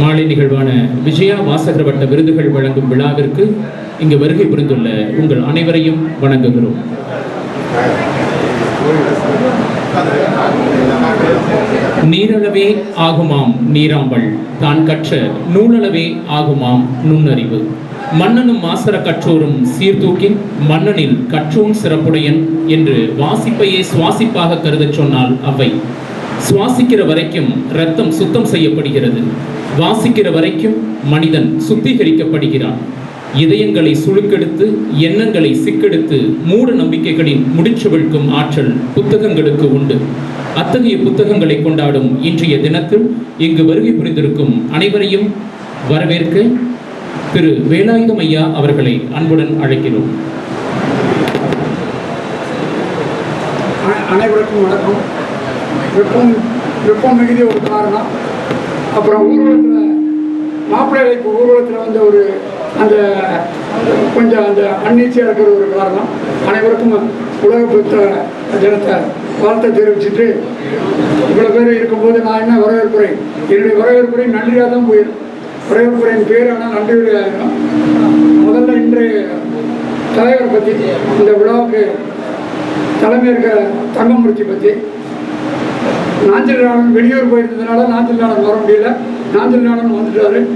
மாலை நிகழ்வான விஜயா வாசகர் வட்ட விருதுகள் வழங்கும் விழாவிற்கு இங்கு வருகை புரிந்துள்ள உங்கள் அனைவரையும் வணங்குகிறோம். நீரளவே ஆகுமாம் நீராம்பல் தான் கற்ற நூலளவே ஆகுமாம் நுண்ணறிவு. மன்னனும் மாசர கற்றோரும் சீர்தூக்கின் மன்னனில் கற்றோன் சிறப்புடையன் என்று வாசிப்பையே சுவாசிப்பாக கருதச் சொன்னால் அவை. சுவாசிக்கிற வரைக்கும் ரத்தம் சுத்தம் செய்யப்படுகிறது. வாசிக்கிற வரைக்கும் மனிதன் சுத்திகரிக்கப்படுகிறான். இதயங்களை சுழுக்கெடுத்து எண்ணங்களை சிக்கெடுத்து மூட நம்பிக்கைகளின் முடிச்சுவிழ்க்கும் ஆற்றல் புத்தகங்களுக்கு உண்டு. அத்தகைய புத்தகங்களை கொண்டாடும் இன்றைய தினத்தில் இங்கு வருகை புரிந்திருக்கும் அனைவரையும் வரவேற்க திரு வேலாயுதம் ஐயா அவர்களை அன்புடன் அழைக்கிறோம். அனைவருக்கும் வணக்கம். வெப்பம் வெப்பம் மிகுதிய ஒரு காரணம். அப்புறம் ஊர்வலத்தில் மாப்பிள்ளை வைப்பு ஊர்வலத்தில் வந்து ஒரு அந்த கொஞ்சம் அந்த அன்னீச்சியாக இருக்கிற ஒரு காரணம். அனைவருக்கும் உலக புத்த தினத்தை வாழ்த்தை தெரிவிச்சுட்டு இவ்வளோ பேர் இருக்கும்போது நான் என்ன வரவேற்புரை? என்னுடைய வரவேற்புரை நன்றியாக தான் போயிடும். வரவேற்புரையின் பேர் ஆனால் நன்றி இருக்கும் முதல்ல இன்றைய தலைவரை பற்றி இந்த விழாவுக்கு தலைமை இருக்கிற தங்கமூர்த்தி பற்றி நாஞ்சில் நாடன் வெளியூர் போயிருந்ததுனால நாஞ்சில் நாடன் வர முடியல. நாஞ்சில் நாடன் வந்துட்டாரு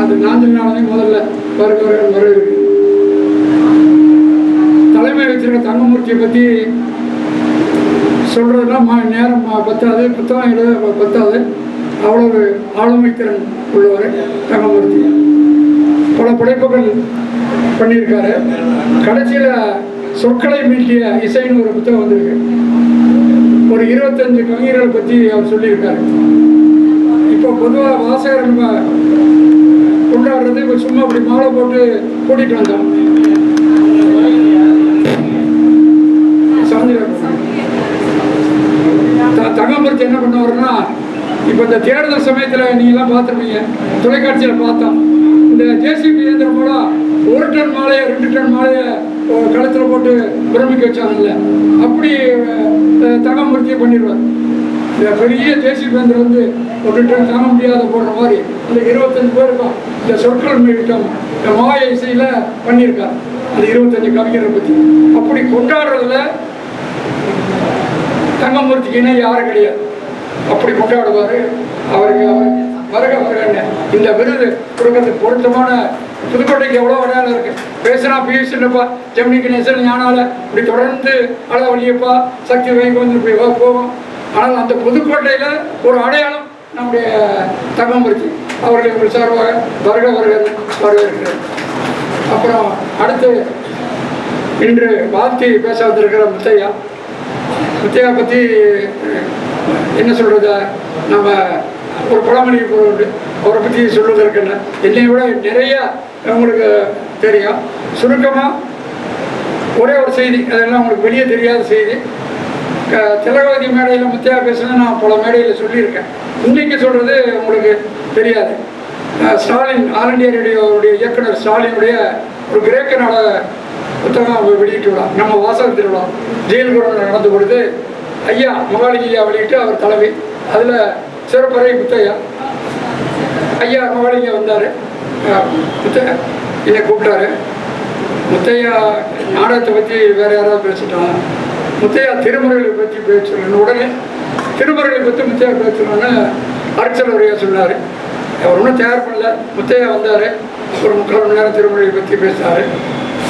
அந்த நாஞ்சில் நாடனை முதல்ல வருக வருக வரவேற்கு தலைமை வச்சிருக்க தங்கமூர்த்தியை பற்றி சொல்கிறதுனா மா நேரம் பத்தாது. புத்தகம் எழுத ப- பத்தாது. அவ்வளவு ஆளுமை திறன் உள்ளவர் தங்கமூர்த்தி பல படைப்புகள் பண்ணியிருக்காரு. கடைசியில் சொற்களை மீட்டிய இசைன்னு ஒரு புத்தகம் வந்திருக்கு. இருபத்தஞ்சு கவிஞர்களை பற்றி அவர் சொல்லியிருக்காரு. இப்போ பொதுவாக வாசகர் நம்ம கொண்டாடுறது இப்போ சும்மா அப்படி மாலை போட்டு கூட்டிகிட்டு வந்தோம். சாஞ்சிரா என்ன பண்ணுவார்னா இப்போ இந்த தேர்தல் சமயத்தில் நீங்களாம் பார்த்துருப்பீங்க. தொலைக்காட்சியில் பார்த்தோம். இந்த ஜேசிபி இயந்திரம் போல ஒரு டன் மாலையை ரெண்டு டன் மாலையை களத்தில் போட்டு பிரமிக்க வச்சாங்கல்ல. அப்படி அஹ், பண்ணிடுவார். இந்த பெரிய தேசிய இயந்திரம் வந்து ஒரு டன் தாங்க முடியாத போடுற மாதிரி இந்த இருபத்தஞ்சு பேருக்கும் இந்த சொற்கள் மீட்டம் இந்த மாய இசையில் பண்ணியிருக்கார். அந்த இருபத்தஞ்சு கவிஞரை பற்றி அப்படி கொண்டாடுறதுல தங்கமூர்த்திக்கு இணை யாரும் கிடையாது. அப்படி கொண்டாடுவார். அவருக்கு அவர் வருக வருக இந்த விருது கொடுக்கறதுக்கு பொருத்தமான புதுக்கோட்டைக்கு எவ்வளோ அடையாளம் இருக்கு? பேசுனா பியூசின்னப்பா ஜெமினி கணேசன் ஞானால இப்படி தொடர்ந்து அழ வழியப்பா சக்தி வாங்கி வந்து இப்படி போவோம். ஆனால் அந்த புதுக்கோட்டையில் ஒரு அடையாளம் நம்முடைய தங்கமூர்த்தி அவர்களை உங்கள் சார்பாக வருக வருக வரவேற்கிறேன். அப்புறம் அடுத்து இன்று வாழ்த்தி பேச வந்திருக்கிற முத்தையா. முத்தையா பற்றி என்ன சொல்கிறது நம்ம ஒரு பழமொழி பொருள் அவரை பற்றி சொல்வதற்கு என்ன? என்னை விட நிறைய உங்களுக்கு தெரியும். சுருக்கமாக ஒரே ஒரு செய்தி. அதெல்லாம் உங்களுக்கு வெளியே தெரியாத செய்தி. திலகவதி மேடையில் முத்தையா பேசுனது நான் பல மேடையில் சொல்லியிருக்கேன். இன்றைக்கி சொல்கிறது உங்களுக்கு தெரியாது. ஸ்டாலின் ஆல் இண்டியா ரேடியோவுடைய இயக்குனர் ஸ்டாலினுடைய ஒரு கிரேக்க நாடக புத்தகம் வெளியிட்டு வெளியிட்டுள்ளார். நம்ம வாசகத்தில் திருவிழா. ஜெயில் நடந்து நடந்த பொழுது ஐயா மகாலிங்க வெளியிட்டு அவர் தலைவி அதில் சிறப்பறை முத்தையா. ஐயா மகாலிங்க வந்தார். முத்தையா என்னை கூப்பிட்டாரு. முத்தையா நாடகத்தை பற்றி வேறு யாராவது பேசிட்டோம்? முத்தையா திருமுறைகளை பற்றி பேசணும்னு உடனே திருமுறைகளை பற்றி முத்தையா பேசணும்னு அர்ச்சல் சொன்னார். அவர் ஒன்றும் தயார் பண்ணல. முத்தையா வந்தார். ஒரு முக்கால் மணி நேரம் திருமுறையை பற்றி பேசினார்.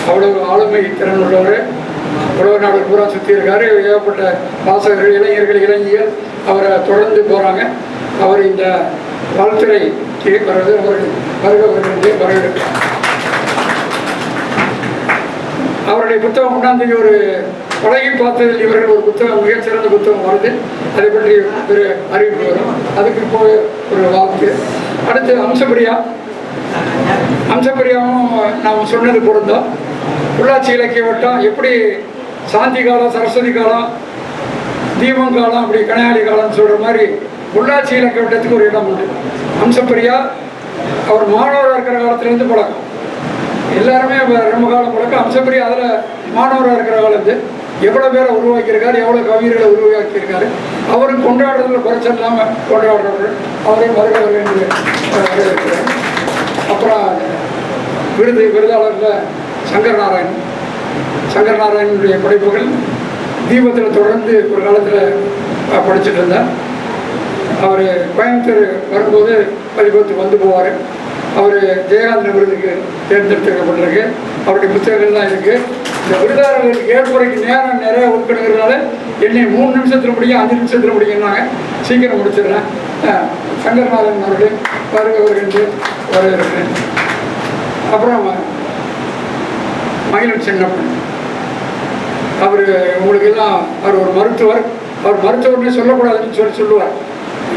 அவ்வளோ ஆளுமை திறன் உள்ளவர். உலக நாடு பூரா சுற்றி இருக்காரு ஏகப்பட்ட வாசகர்கள் இளைஞர்கள் இளைஞர்கள் அவரை தொடர்ந்து போகிறாங்க அவர் இந்த வாழ்த்துறை வர்றது அவர்கள் வருக வருகிறது வரவேற்கிறார் அவருடைய புத்தகம் ஒன்றாம் ஒரு பழகி பார்த்ததில் இவர்கள் ஒரு புத்தகம் மிகச்சிறந்த புத்தகம் வருது. அதை பற்றி ஒரு அறிவிப்பு வரும். அதுக்கு இப்போ ஒரு வாழ்த்து. அடுத்து அம்சப்பிரியா. அம்சப்பிரியாவும் நாம் சொன்னது பொருந்தோம் உள்ளாட்சி இலக்கிய வட்டம் எப்படி சாந்தி காலம் சரஸ்வதி காலம் தீபம் காலம் அப்படி கனையாளி காலம்னு சொல்கிற மாதிரி உள்ளாட்சி இலக்கிய வட்டத்துக்கு ஒரு இடம் உண்டு. அம்சப்பிரியா அவர் மாணவராக இருக்கிற காலத்துலேருந்து பழக்கம். எல்லாருமே ரொம்ப காலம் பழக்கம். அம்சப்பிரியா அதில் மாணவராக இருக்கிற காலத்து எவ்வளோ பேரை உருவாக்கியிருக்காரு எவ்வளோ கவிஞர்களை உருவாக்கியிருக்காரு. அவரும் கொண்டாடுறதுல குறைச்சல் இல்லாமல் கொண்டாடுறவர் அவரையும் வருக வேண்டிய அப்புறம் விருது விருதாளரில் சங்கர் நாராயணன் சங்கர் நாராயணனுடைய படைப்புகள் தீபத்தில் தொடர்ந்து ஒரு காலத்தில் படிச்சுட்டு இருந்தேன் அவர் கோயம்புத்தூர் வரும்போது பதிப்பகத்துக்கு வந்து போவார். அவர் ஜெயகாந்தன் விருதுக்கு தேர்ந்தெடுத்துக்கப்பட்டிருக்கு அவருடைய புத்தகங்கள் தான் இருக்குது இந்த விருதாளர்களுக்கு ஏற்புரைக்கு நேரம் நிறைய ஒதுக்கணுங்கிறதுனால என்னை மூணு நிமிஷத்தில் முடியும் அஞ்சு நிமிஷத்தில் முடியும்னாங்க சீக்கிரம் முடிச்சிடுறேன். சங்கர்நாதன் அவர்கள் வருக வருகின்ற வரவேற்கிறேன். அப்புறம் மகிழன் சின்னப்பன் அவர் உங்களுக்கு எல்லாம் அவர் ஒரு மருத்துவர். அவர் மருத்துவர்னு சொல்லக்கூடாதுன்னு சொல்லி சொல்லுவார்.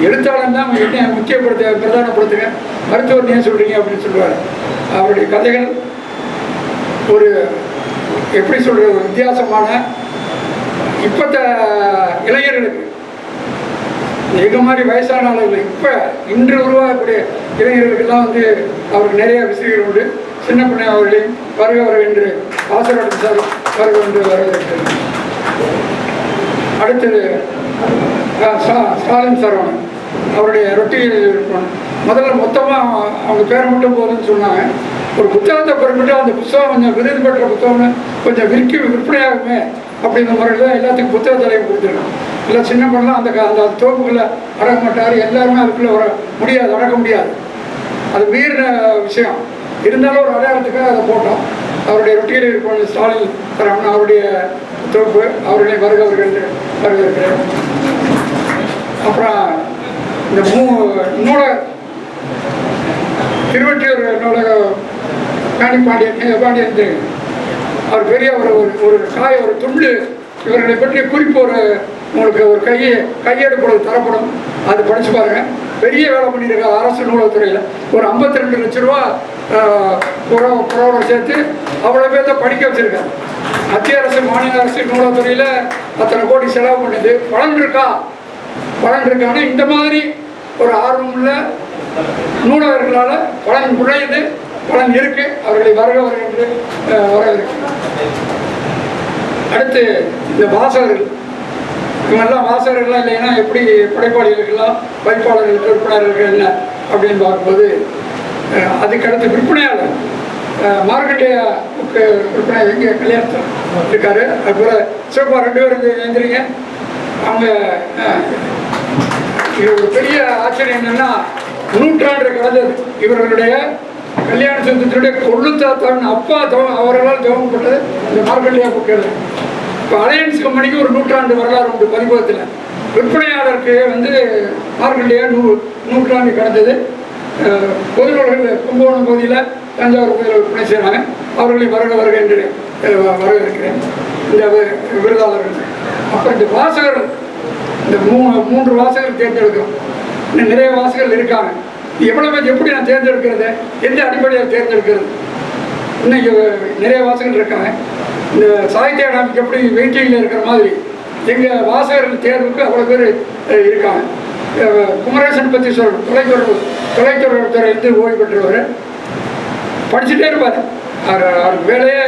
எழுத்தாளன் தான் என்ன முக்கியப்படுத்த பிரதானப்படுத்துங்க. மருத்துவர் ஏன் சொல்கிறீங்க அப்படின்னு சொல்லுவார். அவருடைய கதைகள் ஒரு எப்படி சொல்கிறது ஒரு வித்தியாசமான இப்பத்த இளைஞர்களுக்கு. எங்க மாதிரி வயசான ஆளுகள் இப்போ இன்று உருவாகக்கூடிய இளைஞர்களுக்கெல்லாம் வந்து அவருக்கு நிறைய விஷயங்கள் உண்டு. சின்ன பிள்ளை அவர்களையும் வருக வரும் என்று ஆசீர்வாதம் சார் வருக என்று வரவேற்கிறேன் அடுத்தது ஸ்டாலின் சரவணன் அவருடைய ரொட்டியில் இருக்கணும் முதல்ல மொத்தமாக அவங்க பேர் மட்டும் போதுன்னு சொன்னாங்க. ஒரு புத்தகத்தை குறிப்பிட்டு அந்த புத்தகம் கொஞ்சம் விருது பெற்ற புத்தகம்னு கொஞ்சம் விற்கி விற்பனையாகுமே அப்படிங்கிற முறையில் தான் எல்லாத்துக்கும் புத்தக கொடுத்துருக்கோம் இல்லை சின்ன பண்ணலாம் அந்த அந்த தோப்புக்குள்ளே அடக்க மாட்டார் எல்லாருமே அதுக்குள்ளே வர முடியாது அடக்க முடியாது. அது மீறின விஷயம். இருந்தாலும் ஒரு அடையாளத்துக்காக அதை போட்டோம். அவருடைய ரொட்டியில் இருப்போம் ஸ்டாலின் சரவணன் அவருடைய தொகுப்பு அவருடைய வருக வருகிறேன் அப்புறம் இந்த மூ நூலக திருவற்றியூர் நூலக காணி பாண்டியன் பாண்டியன் அவர் பெரிய ஒரு ஒரு ஒரு ஒரு துண்டு இவர்களை பற்றிய குறிப்பு ஒரு உங்களுக்கு ஒரு கையை கையெடுப்பு தரப்படும். அது படிச்சு பாருங்கள் பெரிய வேலை பண்ணியிருக்காங்க அரசு நூலகத்துறையில். ஒரு 52 ரெண்டு லட்ச ரூபா புறவோட சேர்த்து அவ்வளோ பேர்த்த படிக்க வச்சுருக்காங்க. மத்திய அரசு மாநில அரசு நூலகத்துறையில் அத்தனை கோடி செலவு பண்ணுது. பலன் இருக்கா பலன் இருக்கான இந்த மாதிரி ஒரு ஆர்வமுள்ள நூலகர்களால் பலன் குறையுது பலன் இருக்கு. அவர்களை வருகவர் என்று வரவிருக்கு அடுத்து இந்த வாசகர்கள். இவங்கெல்லாம் வாசகர்கள்லாம் இல்லைன்னா எப்படி படைப்பாளிகளுக்கெல்லாம் பதிப்பாளர்களுக்கு விற்பனையாளர்கள் என்ன? அப்படின்னு பார்க்கும்போது அதுக்கடுத்து விற்பனையாளர் அஹ், விற்பனை எங்கே கல்யாணத்தில் இருக்காரு. அதுபோல் சிவப்பா ரெண்டு பேரும் எழுந்திரிங்க அவங்க இது ஒரு பெரிய ஆச்சரியம் என்னென்னா நூற்றாண்டு கடந்தது. இவர்களுடைய கல்யாண சுந்தரத்தினுடைய கொள்ளு தாத்தான் அப்பா தவ அவர்களால் துவங்கப்பட்டது இந்த மார்க்கெட்லியா புக்கள் இப்போ அலையன்ஸ் கம்பெனிக்கு ஒரு நூற்றாண்டு வரலாறு உண்டு பதிப்பகத்தில் விற்பனையாளருக்கு வந்து மார்க்கெட்லியா நூ நூற்றாண்டு கடந்தது. பொதுநூல்கள் கும்பகோணம் பகுதியில் தஞ்சாவூர் பகுதியில் விற்பனை செய்கிறாங்க அவர்களை வருக வருக என்று வரவேற்கிறேன். இந்த விருதாளர்கள். அப்புறம் இந்த வாசகர் இந்த மூணு மூன்று வாசகர் தேர்ந்தெடுக்கிறோம். இன்னும் நிறைய வாசகர்கள் இருக்காங்க. எவ்வளவு பேர் எப்படி நான் தேர்ந்தெடுக்கிறது? எந்த அடிப்படையில் தேர்ந்தெடுக்கிறது? இன்னும் நிறைய வாசகர்கள் இருக்காங்க. இந்த சாகித்ய அகாடமிக்கு எப்படி வெயிட்டிங்கில் இருக்கிற மாதிரி எங்கள் வாசகர்கள் தேர்வுக்கு அவ்வளோ பேர் இருக்காங்க. குமரேசன் பற்றி சொல்கிறோம் தொலைத்தொடர்பு தொலைத்தொடர்பு துறை வந்து ஓய்வு பெற்றவர். படிச்சுட்டே இருப்பார். அவர் அவருக்கு வேலையே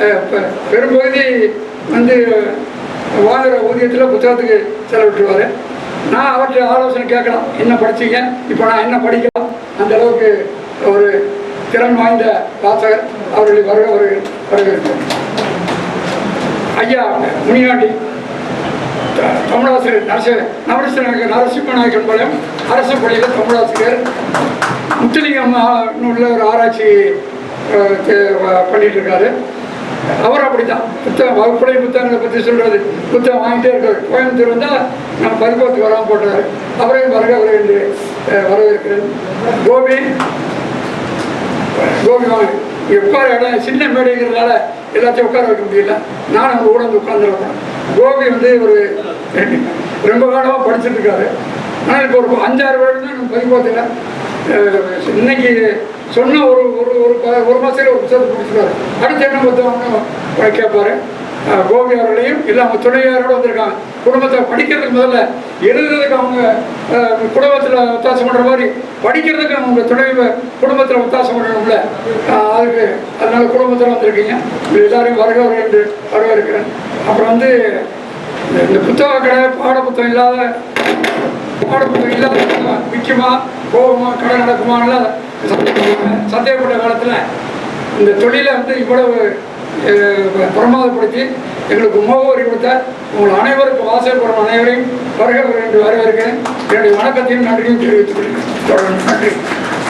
பெ- பெரும்பகுதி வந்து வாங்குகிற ஊதியத்தில் புத்தகத்துக்கு செலவிட்டுருவார். நான் அவற்றை ஆலோசனை கேட்கலாம். என்ன படிச்சீங்க? இப்போ நான் என்ன படிக்கலாம்? அந்த அளவுக்கு ஒரு திறன் வாய்ந்த வாசகர் அவர்களை வருக வருக வரவேற்கிறேன். ஐயா முனியாண்டி. தமிழாசிரியர் நரச நரசிம்ம நரசிம்மநாயகன் பாளையம் அரசு பள்ளியில் தமிழாசிரியர். முத்துலிங்கம் உள்ள ஒரு ஆராய்ச்சி பண்ணிட்டு இருக்காரு. அவர் அப்படித்தான். புத்தகம் வகுப்புடைய புத்தகங்களை பற்றி சொல்றது. புத்தகம் வாங்கிட்டே இருக்காரு. கோயம்புத்தூர் வந்தால் நம்ம பதிப்பகத்துக்கு வராமல் போட்டார். அவரையும் வருக வருக என்று வரவேற்கிறேன். கோபி கோபி வாங்க உட்கார இடம் சின்ன மேடைங்கிறதுனால எல்லாத்தையும் உட்கார வைக்க முடியல. நானும் அவங்க கூட வந்து உட்காந்துருக்கேன் கோபி வந்து ஒரு ரொம்ப காலமாக படிச்சுட்டு இருக்காரு. ஆனால் இப்போ ஒரு அஞ்சாறு வருடம் தான் நம்ம பதிப்பகத்தில் இன்னைக்கு சொன்ன ஒரு ஒரு ஒரு ஒரு மாதத்தில் ஒரு புத்தகத்தை முடிச்சுருவாரு அடுத்து என்ன புத்தகம்னு கேட்பாரு. கோபி அவர்களையும் இல்லை அவங்க துணைவியாரோட வந்திருக்காங்க. குடும்பத்தை படிக்கிறதுக்கு முதல்ல எழுதுறதுக்கு அவங்க குடும்பத்தில் ஒத்தாசம் பண்ணுற மாதிரி படிக்கிறதுக்கு அவங்க துணைவி குடும்பத்தில் ஒத்தாசம் பண்ணணும்ல. அதுக்கு அதனால குடும்பத்தில் வந்திருக்கீங்க. எல்லாரையும் வருக என்று வரவேற்கிறேன். அப்புறம் வந்து இந்த- புத்தகம் கிடையாது கடை பாட புத்தகம் இல்லாத பாட புத்தகம் இல்லாத புத்தகம் விற்குமா போகுமா கடை நடக்குமான்லாம் சந்தேகப்பட்ட காலத்தில் இந்த தொழிலை வந்து இவ்வளவு பிரமாதப்படுத்தி எங்களுக்கு முகவரி கொடுத்த உங்கள் அனைவருக்கும் வாசல்புறம் அனைவரையும் வருக என்று வரவேற்கிறேன். என்னுடைய வணக்கத்தையும் நன்றியும் தெரிவித்துக் கொள்கிறேன். நன்றி.